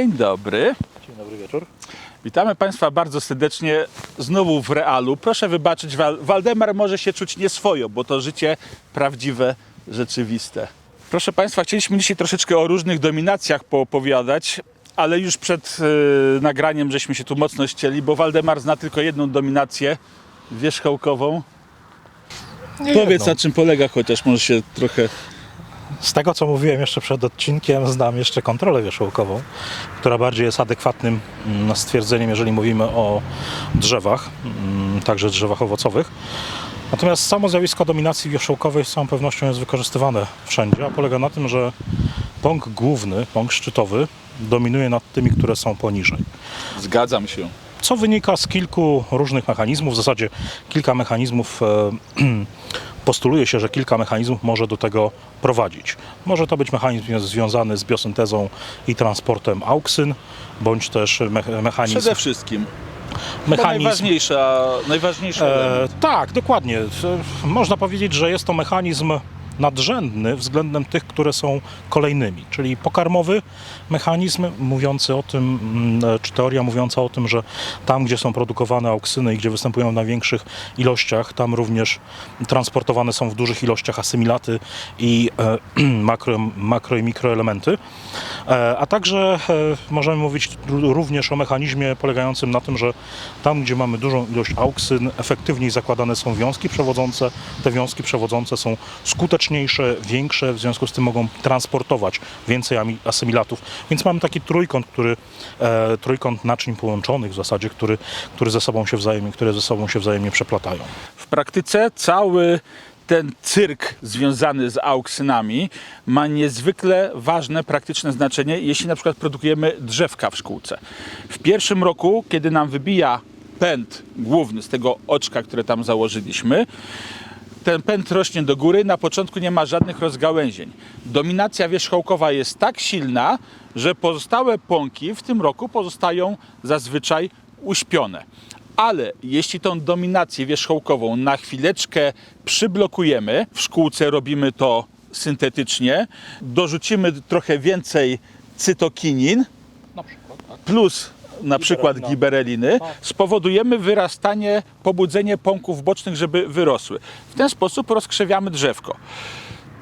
Dzień dobry. Dzień dobry wieczór. Witamy Państwa bardzo serdecznie znowu w realu. Proszę wybaczyć, Wal- Waldemar może się czuć nieswojo, bo to życie prawdziwe, rzeczywiste. Proszę Państwa, chcieliśmy dzisiaj troszeczkę o różnych dominacjach poopowiadać, ale już przed e, nagraniem żeśmy się tu mocno ścieli, bo Waldemar zna tylko jedną dominację wierzchołkową. Powiedz jedną. na czym polega chociaż, może się trochę... Z tego co mówiłem jeszcze przed odcinkiem, znam jeszcze kontrolę wierzchołkową, która bardziej jest adekwatnym mm, stwierdzeniem, jeżeli mówimy o drzewach, mm, także drzewach owocowych. Natomiast samo zjawisko dominacji wierzchołkowej z całą pewnością jest wykorzystywane wszędzie, a polega na tym, że pąk główny, pąk szczytowy dominuje nad tymi, które są poniżej. Zgadzam się. co wynika z kilku różnych mechanizmów. W zasadzie kilka mechanizmów e, postuluje się, że kilka mechanizmów może do tego prowadzić. Może to być mechanizm związany z biosyntezą i transportem auksyn, bądź też me- mechanizm. Przede wszystkim. Mechanizm najważniejsza, najważniejszy element. E, tak, dokładnie. E, Można powiedzieć, że jest to mechanizm nadrzędny względem tych, które są kolejnymi, czyli pokarmowy mechanizm mówiący o tym, mm, e, czy teoria mówiąca o tym, że tam, gdzie są produkowane auksyny i gdzie występują w największych ilościach, tam również transportowane są w dużych ilościach asymilaty i e, makro, makro i mikroelementy. E, A także możemy mówić ró- również o mechanizmie polegającym na tym, że tam, gdzie mamy dużą ilość auksyn, efektywniej zakładane są wiązki przewodzące. Te wiązki przewodzące są większe, w związku z tym mogą transportować więcej asymilatów. Więc mamy taki trójkąt, który, e, trójkąt naczyń połączonych w zasadzie, który, który ze sobą się wzajemnie, które ze sobą się wzajemnie przeplatają. W praktyce cały ten cyrk związany z auksynami ma niezwykle ważne praktyczne znaczenie, jeśli na przykład produkujemy drzewka w szkółce. W pierwszym roku, kiedy nam wybija pęd główny z tego oczka, które tam założyliśmy, ten pęd rośnie do góry, na początku nie ma żadnych rozgałęzień. Dominacja wierzchołkowa jest tak silna, że pozostałe pąki w tym roku pozostają zazwyczaj uśpione. Ale jeśli tą dominację wierzchołkową na chwileczkę przyblokujemy, w szkółce robimy to syntetycznie, dorzucimy trochę więcej cytokinin, Na przykład, tak. plus na przykład gibereliny, spowodujemy wyrastanie, pobudzenie pąków bocznych, żeby wyrosły. W ten sposób rozkrzewiamy drzewko.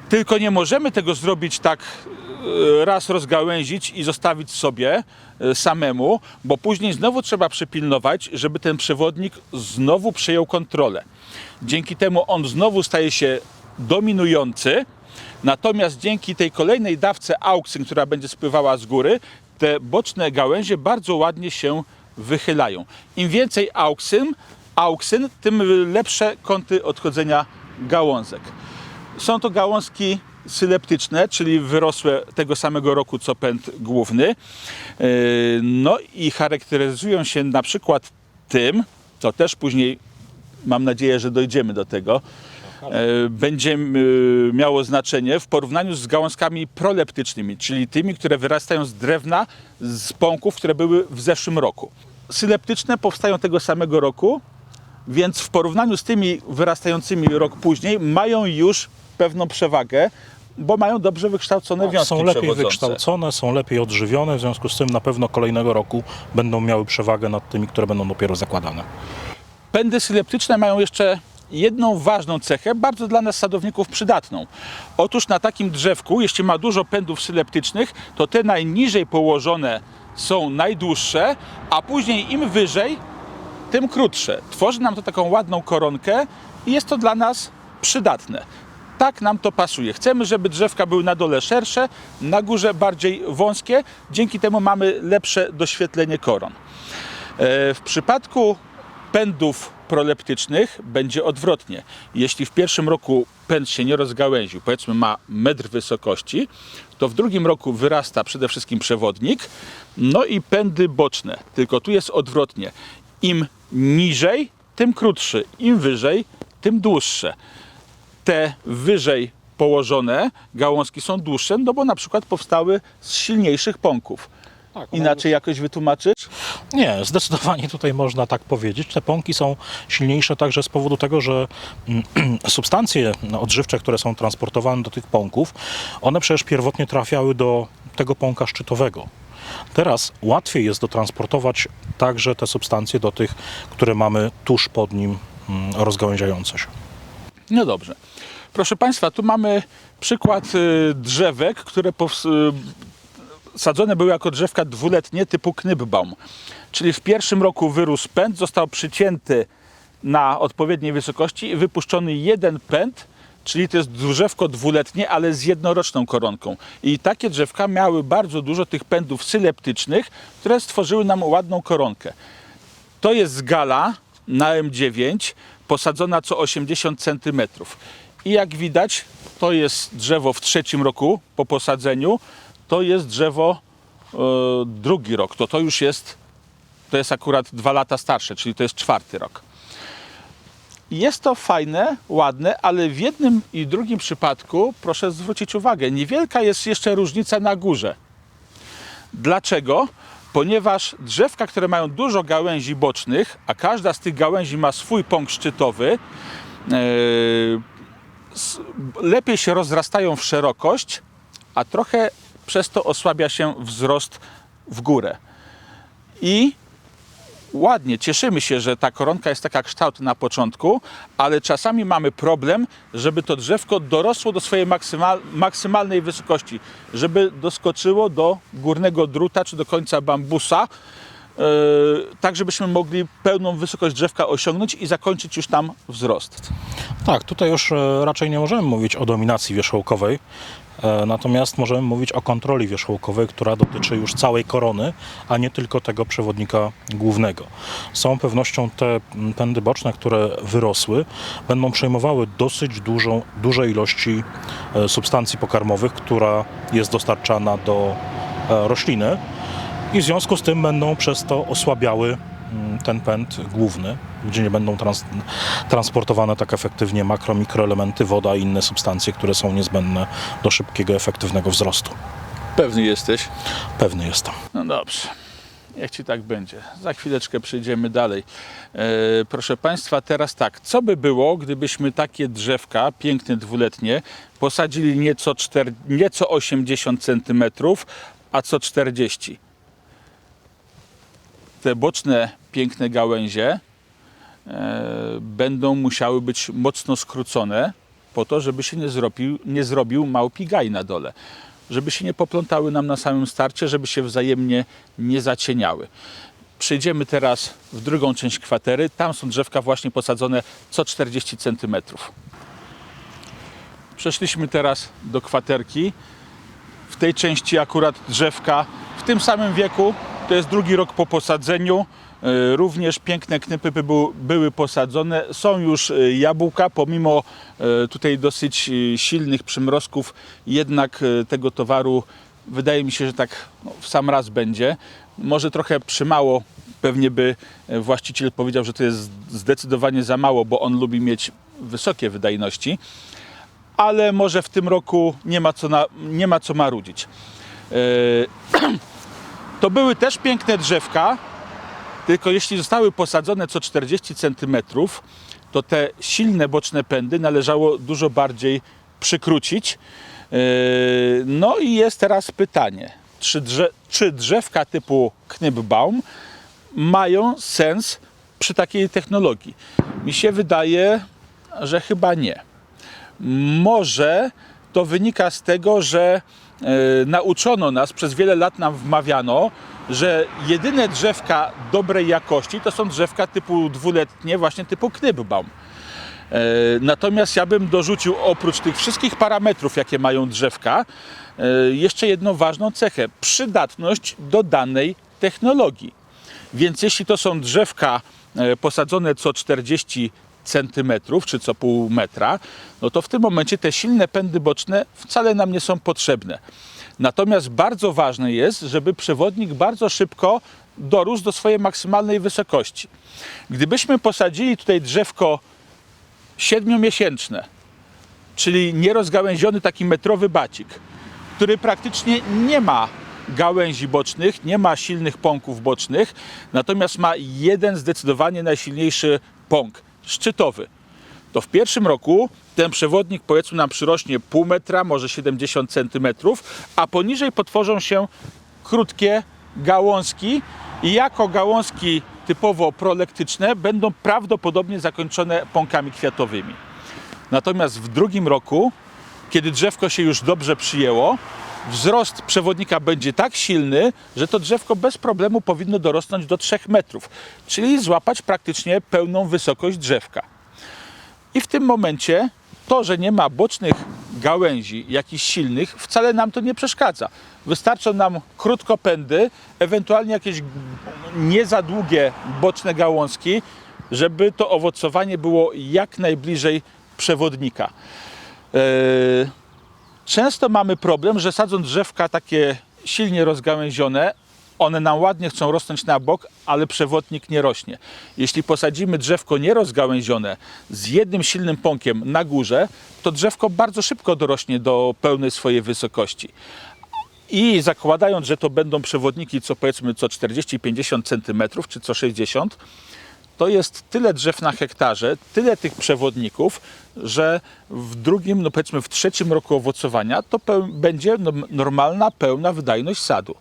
Tylko nie możemy tego zrobić tak e, raz rozgałęzić i zostawić sobie e, samemu, bo później znowu trzeba przypilnować, żeby ten przewodnik znowu przejął kontrolę. Dzięki temu on znowu staje się dominujący, natomiast dzięki tej kolejnej dawce auksyn, która będzie spływała z góry, te boczne gałęzie bardzo ładnie się wychylają. Im więcej auksyn, auksyn tym lepsze kąty odchodzenia gałązek. Są to gałązki syleptyczne, czyli wyrosłe tego samego roku co pęd główny. Yy, No i charakteryzują się na przykład tym, co też później mam nadzieję, że dojdziemy do tego, e, będzie m, miało znaczenie w porównaniu z gałązkami proleptycznymi, czyli tymi, które wyrastają z drewna, z pąków, które były w zeszłym roku. Syleptyczne powstają tego samego roku, więc w porównaniu z tymi wyrastającymi rok później mają już pewną przewagę, bo mają dobrze wykształcone wiązki Są lepiej wykształcone, są lepiej odżywione, w związku z tym na pewno kolejnego roku będą miały przewagę nad tymi, które będą dopiero zakładane. Pędy syleptyczne mają jeszcze jedną ważną cechę, bardzo dla nas sadowników przydatną. Otóż na takim drzewku, jeśli ma dużo pędów syleptycznych, to te najniżej położone są najdłuższe, a później im wyżej, tym krótsze. Tworzy nam to taką ładną koronkę i jest to dla nas przydatne. Tak nam to pasuje. Chcemy, żeby drzewka były na dole szersze, na górze bardziej wąskie. Dzięki temu mamy lepsze doświetlenie koron. E, W przypadku pędów proleptycznych będzie odwrotnie. Jeśli w pierwszym roku pęd się nie rozgałęził, powiedzmy ma metr wysokości, to w drugim roku wyrasta przede wszystkim przewodnik, no i pędy boczne. Tylko tu jest odwrotnie. Im niżej, tym krótszy. Im wyżej, tym dłuższe. Te wyżej położone gałązki są dłuższe, no bo na przykład powstały z silniejszych pąków. Inaczej jakoś wytłumaczyć? Nie, zdecydowanie tutaj można tak powiedzieć. Te pąki są silniejsze także z powodu tego, że mm, substancje odżywcze, które są transportowane do tych pąków, one przecież pierwotnie trafiały do tego pąka szczytowego. Teraz łatwiej jest dotransportować także te substancje do tych, które mamy tuż pod nim mm, rozgałęziające się. No dobrze. Proszę Państwa, tu mamy przykład y, drzewek, które y, sadzone były jako drzewka dwuletnie typu Knybbaum. Czyli w pierwszym roku wyrósł pęd, został przycięty na odpowiedniej wysokości i wypuszczony jeden pęd, czyli to jest drzewko dwuletnie, ale z jednoroczną koronką. I takie drzewka miały bardzo dużo tych pędów syleptycznych, które stworzyły nam ładną koronkę. To jest gala na M9, posadzona co 80 cm. I jak widać, to jest drzewo w trzecim roku po posadzeniu, to jest drzewo e, drugi rok. To to już jest, to jest akurat dwa lata starsze, czyli to jest czwarty rok. Jest to fajne, ładne, ale w jednym i drugim przypadku, proszę zwrócić uwagę, niewielka jest jeszcze różnica na górze. Dlaczego? Ponieważ drzewka, które mają dużo gałęzi bocznych, a każda z tych gałęzi ma swój pąk szczytowy, e, lepiej się rozrastają w szerokość, a trochę przez to osłabia się wzrost w górę. I ładnie, cieszymy się, że ta koronka jest taka kształt na początku, ale czasami mamy problem, żeby to drzewko dorosło do swojej maksymal, maksymalnej wysokości, żeby doskoczyło do górnego druta czy do końca bambusa, yy, tak żebyśmy mogli pełną wysokość drzewka osiągnąć i zakończyć już tam wzrost. Tak, tutaj już e, raczej nie możemy mówić o dominacji wierzchołkowej, natomiast możemy mówić o kontroli wierzchołkowej, która dotyczy już całej korony, a nie tylko tego przewodnika głównego. Z całą pewnością te pędy boczne, które wyrosły, będą przejmowały dosyć dużą, duże ilości e, substancji pokarmowych, która jest dostarczana do e, rośliny i w związku z tym będą przez to osłabiały ten pęd główny, gdzie nie będą trans, transportowane tak efektywnie makro, mikroelementy, woda i inne substancje, które są niezbędne do szybkiego, efektywnego wzrostu. Pewny jesteś? Pewny jestem. No dobrze. Niech ci tak będzie. Za chwileczkę przejdziemy dalej. E, proszę Państwa, teraz tak. Co by było, gdybyśmy takie drzewka, piękne dwuletnie, posadzili nieco, czter, nieco 80 cm, a co 40? Te boczne, piękne gałęzie e, będą musiały być mocno skrócone po to, żeby się nie zrobił, nie zrobił małpi gaj na dole. Żeby się nie poplątały nam na samym starcie, żeby się wzajemnie nie zacieniały. Przejdziemy teraz w drugą część kwatery. Tam są drzewka właśnie posadzone co 40 cm. Przeszliśmy teraz do kwaterki. W tej części akurat drzewka w tym samym wieku, to jest drugi rok po posadzeniu. E, Również piękne był- były posadzone. Są już e, jabłka, pomimo e, tutaj dosyć silnych przymrozków, jednak tego towaru wydaje mi się, że tak no, w sam raz będzie. Może trochę przymało, pewnie by właściciel powiedział, że to jest zdecydowanie za mało, bo on lubi mieć wysokie wydajności ale może w tym roku nie ma co, na, nie ma co marudzić. To były też piękne drzewka, tylko jeśli zostały posadzone co 40 cm, to te silne boczne pędy należało dużo bardziej przykrócić. E, No i jest teraz pytanie, czy, drze, czy drzewka typu Knybbaum mają sens przy takiej technologii? Mi się wydaje, że chyba nie. Może to wynika z tego, że e, nauczono nas, przez wiele lat nam wmawiano, że jedyne drzewka dobrej jakości to są drzewka typu dwuletnie, właśnie typu Knybbaum. E, Natomiast ja bym dorzucił oprócz tych wszystkich parametrów, jakie mają drzewka, e, jeszcze jedną ważną cechę przydatność do danej technologii. Więc jeśli to są drzewka e, posadzone co 40 centymetrów czy co pół metra, no to w tym momencie te silne pędy boczne wcale nam nie są potrzebne. Natomiast bardzo ważne jest, żeby przewodnik bardzo szybko dorósł do swojej maksymalnej wysokości. Gdybyśmy posadzili tutaj drzewko siedmiomiesięczne, czyli nierozgałęziony taki metrowy bacik, który praktycznie nie ma gałęzi bocznych, nie ma silnych pąków bocznych, natomiast ma jeden zdecydowanie najsilniejszy pąk, szczytowy. To w pierwszym roku ten przewodnik powiedzmy nam przyrośnie pół metra, może 70 centymetrów, a poniżej potworzą się krótkie gałązki i jako gałązki typowo prolektyczne będą prawdopodobnie zakończone pąkami kwiatowymi. Natomiast w drugim roku, kiedy drzewko się już dobrze przyjęło, wzrost przewodnika będzie tak silny, że to drzewko bez problemu powinno dorosnąć do 3 metrów, czyli złapać praktycznie pełną wysokość drzewka. I w tym momencie to, że nie ma bocznych gałęzi jakichś silnych, wcale nam to nie przeszkadza. Wystarczą nam krótkopędy, ewentualnie jakieś nie za długie boczne gałązki, żeby to owocowanie było jak najbliżej przewodnika. Eee, Często mamy problem, że sadząc drzewka takie silnie rozgałęzione, one nam ładnie chcą rosnąć na bok, ale przewodnik nie rośnie. Jeśli posadzimy drzewko nierozgałęzione z jednym silnym pąkiem na górze, to drzewko bardzo szybko dorośnie do pełnej swojej wysokości. I zakładając, że to będą przewodniki co powiedzmy co 40-50 cm czy co 60 to jest tyle drzew na hektarze, tyle tych przewodników, że w drugim, no powiedzmy w trzecim roku owocowania to będzie no- normalna, pełna wydajność sadu.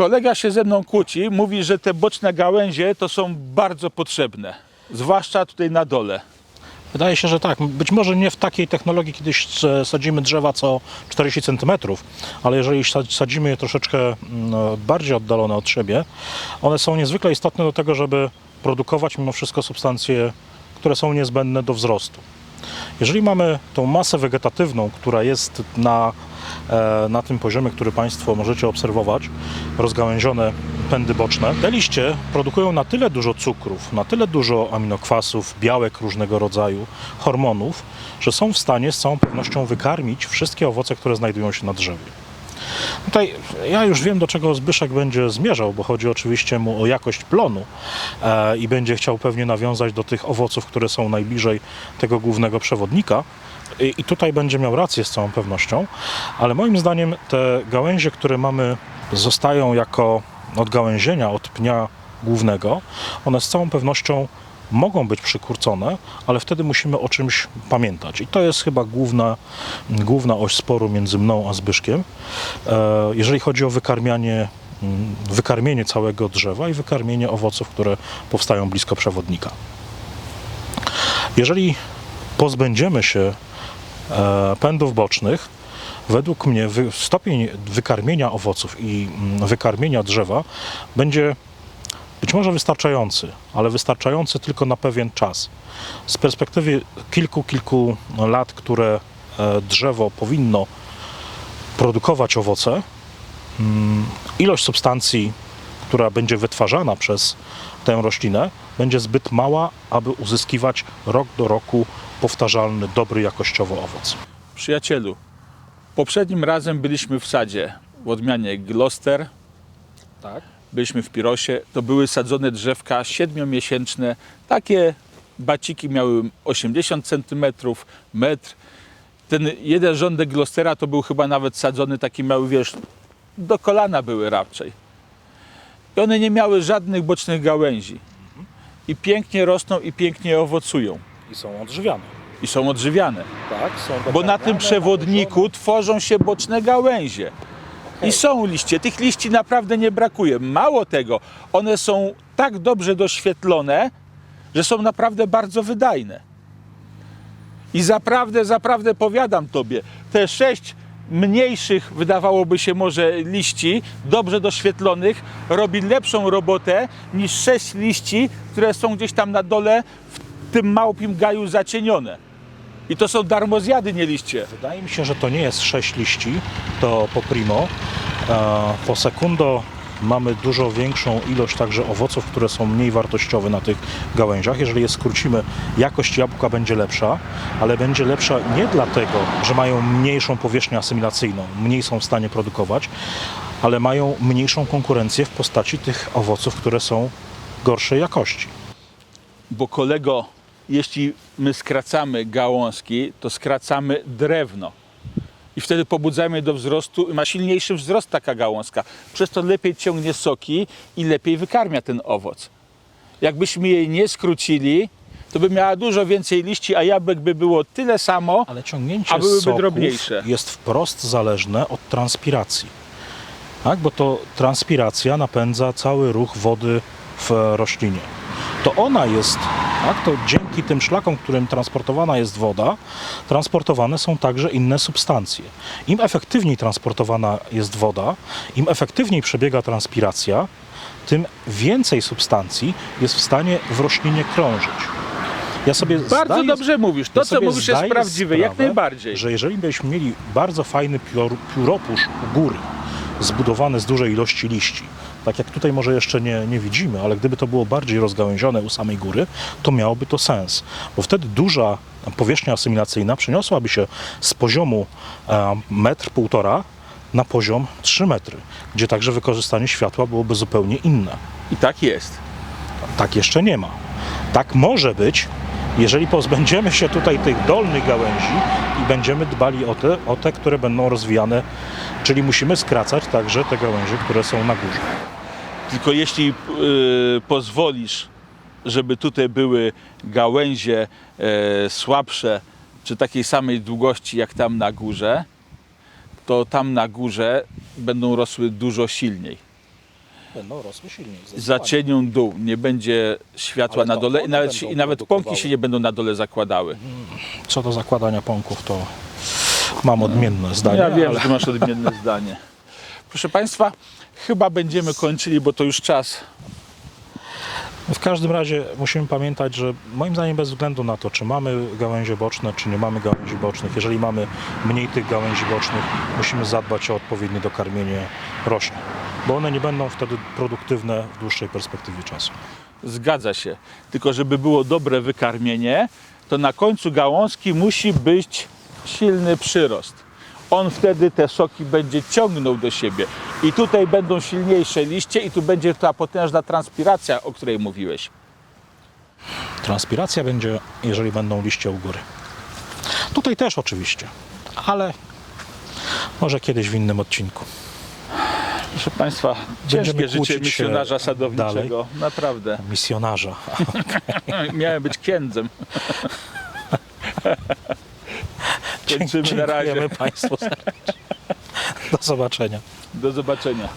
Kolega się ze mną kłóci, mówi, że te boczne gałęzie to są bardzo potrzebne, zwłaszcza tutaj na dole. Wydaje się, że tak. Być może nie w takiej technologii, kiedyś sadzimy drzewa co 40 cm, ale jeżeli sad- sadzimy je troszeczkę mm, bardziej oddalone od siebie, one są niezwykle istotne do tego, żeby produkować mimo wszystko substancje, które są niezbędne do wzrostu. Jeżeli mamy tą masę wegetatywną, która jest na, e, na tym poziomie, który Państwo możecie obserwować, rozgałęzione pędy boczne, te liście produkują na tyle dużo cukrów, na tyle dużo aminokwasów, białek różnego rodzaju, hormonów, że są w stanie z całą pewnością wykarmić wszystkie owoce, które znajdują się na drzewie. Tutaj ja już wiem, do czego Zbyszek będzie zmierzał, bo chodzi oczywiście mu o jakość plonu e, i będzie chciał pewnie nawiązać do tych owoców, które są najbliżej tego głównego przewodnika. I, I tutaj będzie miał rację z całą pewnością, ale moim zdaniem te gałęzie, które mamy, zostają jako odgałęzienia od pnia głównego, one z całą pewnością mogą być przykurcone, ale wtedy musimy o czymś pamiętać. I to jest chyba główna, główna oś sporu między mną a Zbyszkiem, e, jeżeli chodzi o wykarmianie, mm, wykarmienie całego drzewa i wykarmienie owoców, które powstają blisko przewodnika. Jeżeli pozbędziemy się e, pędów bocznych, według mnie stopień wykarmienia owoców i mm, wykarmienia drzewa będzie być może wystarczający, ale wystarczający tylko na pewien czas. Z perspektywy kilku, kilku lat, które e, drzewo powinno produkować owoce, mm, ilość substancji, która będzie wytwarzana przez tę roślinę, będzie zbyt mała, aby uzyskiwać rok do roku powtarzalny, dobry jakościowo owoc. Przyjacielu, poprzednim razem byliśmy w sadzie w odmianie Gloucester, Tak. Byliśmy w Pirosie, to były sadzone drzewka siedmiomiesięczne, takie baciki miały 80 cm, metr. Ten jeden rządek Gloucestera to był chyba nawet sadzony taki mały, wiesz, do kolana były raczej. I one nie miały żadnych bocznych gałęzi. I pięknie rosną i pięknie owocują. I są odżywiane. I są odżywiane. Tak, są Bo na tym przewodniku tworzą się boczne gałęzie. I są liście. Tych liści naprawdę nie brakuje. Mało tego, one są tak dobrze doświetlone, że są naprawdę bardzo wydajne. I zaprawdę, zaprawdę powiadam tobie, te sześć mniejszych, wydawałoby się może liści, dobrze doświetlonych, robi lepszą robotę niż sześć liści, które są gdzieś tam na dole w tym małpim gaju zacienione. I to są darmozjady, nie liście. Wydaje mi się, że to nie jest 6 liści, to po primo. E, Po sekundo mamy dużo większą ilość także owoców, które są mniej wartościowe na tych gałęziach. Jeżeli je skrócimy, jakość jabłka będzie lepsza, ale będzie lepsza nie dlatego, że mają mniejszą powierzchnię asymilacyjną, mniej są w stanie produkować, ale mają mniejszą konkurencję w postaci tych owoców, które są gorszej jakości. Bo kolego, jeśli my skracamy gałązki, to skracamy drewno. I wtedy pobudzamy je do wzrostu, ma silniejszy wzrost taka gałązka. Przez to lepiej ciągnie soki i lepiej wykarmia ten owoc. Jakbyśmy jej nie skrócili, to by miała dużo więcej liści, a jabłek by było tyle samo. Ale ciągnięcie A byłyby drobniejsze. jest wprost zależne od transpiracji. tak? bo to transpiracja napędza cały ruch wody w roślinie. To ona jest, tak? to dzięki tym szlakom, którym transportowana jest woda, transportowane są także inne substancje. Im efektywniej transportowana jest woda, im efektywniej przebiega transpiracja, tym więcej substancji jest w stanie w roślinie krążyć. Ja sobie Bardzo zdaję- dobrze mówisz. To, ja co mówisz, jest prawdziwe, jak sprawę, najbardziej. Że jeżeli byśmy mieli bardzo fajny piór, pióropusz u góry, zbudowany z dużej ilości liści, tak jak tutaj może jeszcze nie, nie widzimy, ale gdyby to było bardziej rozgałęzione u samej góry, to miałoby to sens, bo wtedy duża powierzchnia asymilacyjna przeniosłaby się z poziomu e, metr, półtora na poziom 3 metry, gdzie także wykorzystanie światła byłoby zupełnie inne. I tak jest. Tak jeszcze nie ma. Tak może być, jeżeli pozbędziemy się tutaj tych dolnych gałęzi i będziemy dbali o te, o te które będą rozwijane, czyli musimy skracać także te gałęzie, które są na górze. Tylko jeśli y, pozwolisz, żeby tutaj były gałęzie e, słabsze, czy takiej samej długości jak tam na górze, to tam na górze będą rosły dużo silniej. Będą rosły silniej. Zacienią dół, nie będzie światła Ale na to dole i one nawet, będą i nawet produkowały. pąki się nie będą na dole zakładały. Co do zakładania pąków, to mam odmienne zdanie. Ja wiem, że ty masz odmienne zdanie. Proszę Państwa, chyba będziemy kończyli, bo to już czas. W każdym razie musimy pamiętać, że moim zdaniem bez względu na to, czy mamy gałęzie boczne, czy nie mamy gałęzi bocznych, jeżeli mamy mniej tych gałęzi bocznych, musimy zadbać o odpowiednie dokarmienie roślin, bo one nie będą wtedy produktywne w dłuższej perspektywie czasu. Zgadza się. Tylko żeby było dobre wykarmienie, to na końcu gałązki musi być silny przyrost. On wtedy te soki będzie ciągnął do siebie. I tutaj będą silniejsze liście i tu będzie ta potężna transpiracja, o której mówiłeś. Transpiracja będzie, jeżeli będą liście u góry. Tutaj też oczywiście, ale może kiedyś w innym odcinku. Proszę Państwa, ciężkie życie misjonarza sadowniczego. Naprawdę. Misjonarza. Miałem być księdzem. Kończymy na razie. Dziękujemy Państwu serdecznie. Do zobaczenia. Do zobaczenia.